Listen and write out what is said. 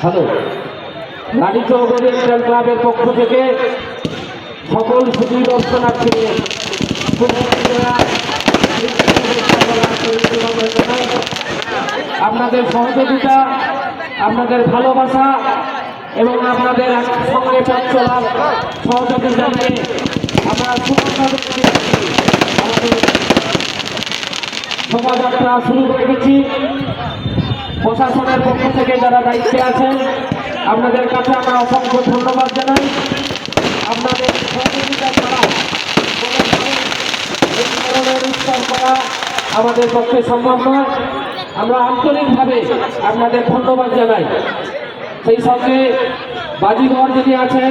Hello রানী Chowdhury Indian ক্লাবের পক্ষ থেকে সকল শুভেচ্ছা, জানাই। আপনাদের সহযোগিতা আপনাদের ভালোবাসা এবং আপনাদের সঙ্গে পথ চলার সহযোগিতা নিয়ে আমরা শোভাযাত্রা শুরু করে দিচ্ছি প্রশাসনের পক্ষ থেকে যারা দায়িত্বে আছেন, আপনাদের কাছে আমরা অসংখ্য ধন্যবাদ জানাই। আপনাদের সহযোগিতা ছাড়া এই ধরনের উৎসব করা আমাদের পক্ষে সম্ভব নয়। আমরা আন্তরিকভাবে আপনাদের ধন্যবাদ জানাই। সেই সঙ্গে বাজিঘর যদি আছেন